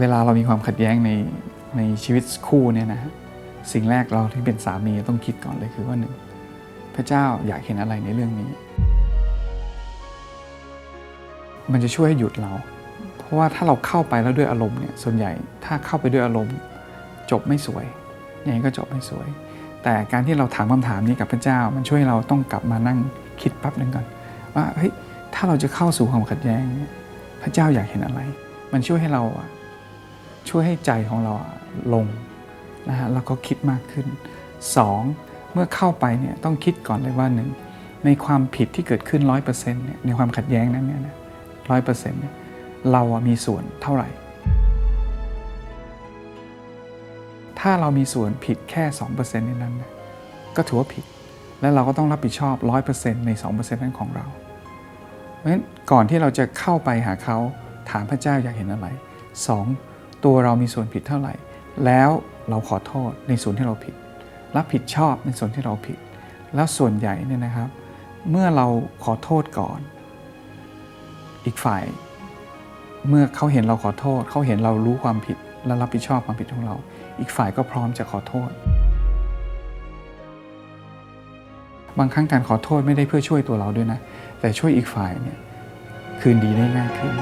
เวลาเรามีความขัดแย้งในในชีวิตคู่เนี่ยนะฮะสิ่งแรกเราที่เป็นสามีต้องคิดก่อนเลยคือว่าหนึ่งพระเจ้าอยากเห็นอะไรในเรื่องนี้ มันจะช่วยให้หยุดเรา เพราะว่าถ้าเราเข้าไปแล้วด้วยอารมณ์เนี่ยส่วนใหญ่ถ้าเข้าไปด้วยอารมณ์ จบไม่สวยยังไงก็จบไม่สวย แต่การที่เราถามคำถามนี้กับพระเจ้า มันช่วยให้เราต้องกลับมานั่งคิดแป๊บหนึ่งก่อนว่าเฮ้ยถ้าเราจะเข้าสู่ความขัดแย้ง พระเจ้าอยากเห็นอะไร มันช่วยให้เราอะ ช่วยให้ใจของเราลงนะฮะแล้วก็คิดมากขึ้นสองเมื่อเข้าไปเนี่ยต้องคิดก่อนเลยว่าหนึ่งในความผิดที่เกิดขึ้นร้อยเปอร์เซ็นต์เนี่ยในความขัดแย้งนั้นเนี่ยนะร้อยเปอร์เซ็นต์เนี่ยเรามีส่วนเท่าไหร่ ถ้าเรามีส่วนผิดแค่ 2%ในนั้นนะก็ถือว่าผิด และเราก็ต้องรับผิดชอบ 100%ใน 2%นั้นของเรา เพราะฉะนั้นก่อนที่เราจะเข้าไปหาเขาถามพระเจ้าอยากเห็นอะไร 2. ตัวเรามีส่วนผิดเท่าไหร่ แล้วเราขอโทษในส่วนที่เราผิด รับผิดชอบในส่วนที่เราผิด แล้วส่วนใหญ่เนี่ยนะครับ เมื่อเราขอโทษก่อน อีกฝ่าย เมื่อเขาเห็นเราขอโทษ เขาเห็นเรารู้ความผิด และรับผิดชอบความผิดของเรา อีกฝ่ายก็พร้อมจะขอโทษ บางครั้งการขอโทษไม่ได้เพื่อช่วยตัวเราด้วยนะ แต่ช่วยอีกฝ่ายเนี่ยคืนดีได้ง่ายขึ้น